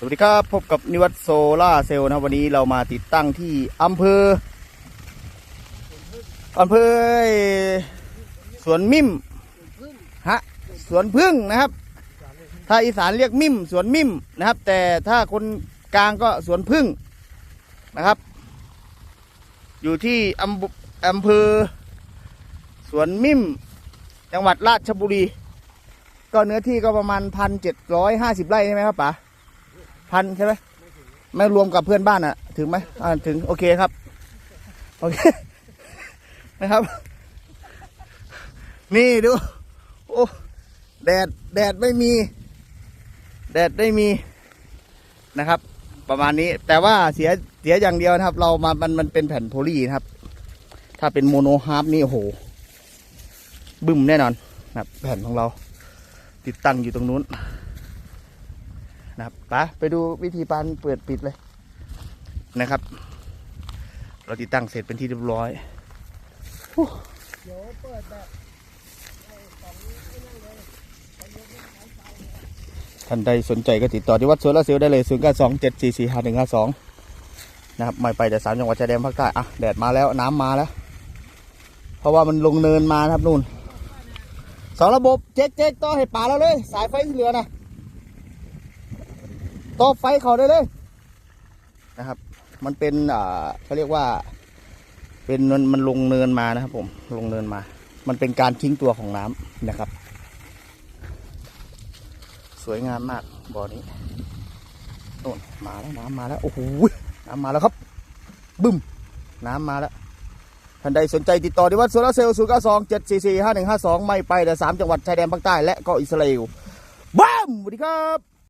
สวัสดีครับ พบกับนิวัตโซล่าเซลล์นะครับวันนี้เรามาติดตั้งที่อำเภออำเภอสวนมิมฮะสวนพึ่งนะครับ ถ้าอีสานเรียกมิมสวนมิมนะครับ แต่ถ้าคนกลางก็สวนพึ่งนะครับ อยู่ที่อำอำเภอสวนมิมจังหวัดราชบุรี ก็เนื้อที่ก็ประมาณพันเจ็ดร้อยห้าสิบไร่ใช่ไหมครับป๋า พันใช่ไหมไม่รวมกับเพื่อนบ้านอะถึงไหมอ่าถึงโอเคครับ โอเค นะครับ นี่ดู โอ้แดดแดดไม่มี แดดไม่มีนะครับ ประมาณนี้ แต่ว่าเสียเสียอย่างเดียวนะครับ เรามามันมันเป็นแผ่นโพลีนะครับ ถ้าเป็นโมโนฮาร์ปนี่โอ้โหบึ้มแน่นอนนะครับ แผ่นของเรา ติดตั้งอยู่ตรงนู้น นะครับไปไปดูวิธีการเปิดปิดเลยนะครับ เราติดตั้งเสร็จเป็นที่เรียบร้อยเดี๋ยวเปิดแบบท่านใดสนใจก็ติดต่อที่วัดสวนละเซลได้เลย 0 9 2 7 4 4 5 1 5 2 นะครับไม่ไปแต่สามจังหวัดชายแดนภาคใต้อะแดดมาแล้วน้ำมาแล้ว เพราะว่ามันลงเนินมานะครับนู่นสองระบบเจ๊กเจ๊กต่อให้ป่าเราเลย สายไฟเหลือนะ ต่อไฟเขาได้เลยนะครับ มันเป็นอ่าเขาเรียกว่า เป็นมันมันลงเนินมานะครับ ผมลงเนินมา มันเป็นการทิ้งตัวของน้ำนะครับ สวยงามมากบ่อนี้โน่นมาแล้วน้ำมาแล้วโอ้โหน้ำมาแล้วครับบึ้มน้ำมาแล้วท่านใดสนใจติดต่อที่วัดโซลาร์เซลล์ศูนย์เก้าสองเจ็ดสี่สี่ห้าหนึ่งห้าสองไม่ไปแต่สามจังหวัดชายแดนภาคใต้และก็อิสราเอลบ้ามสวัสดีครับ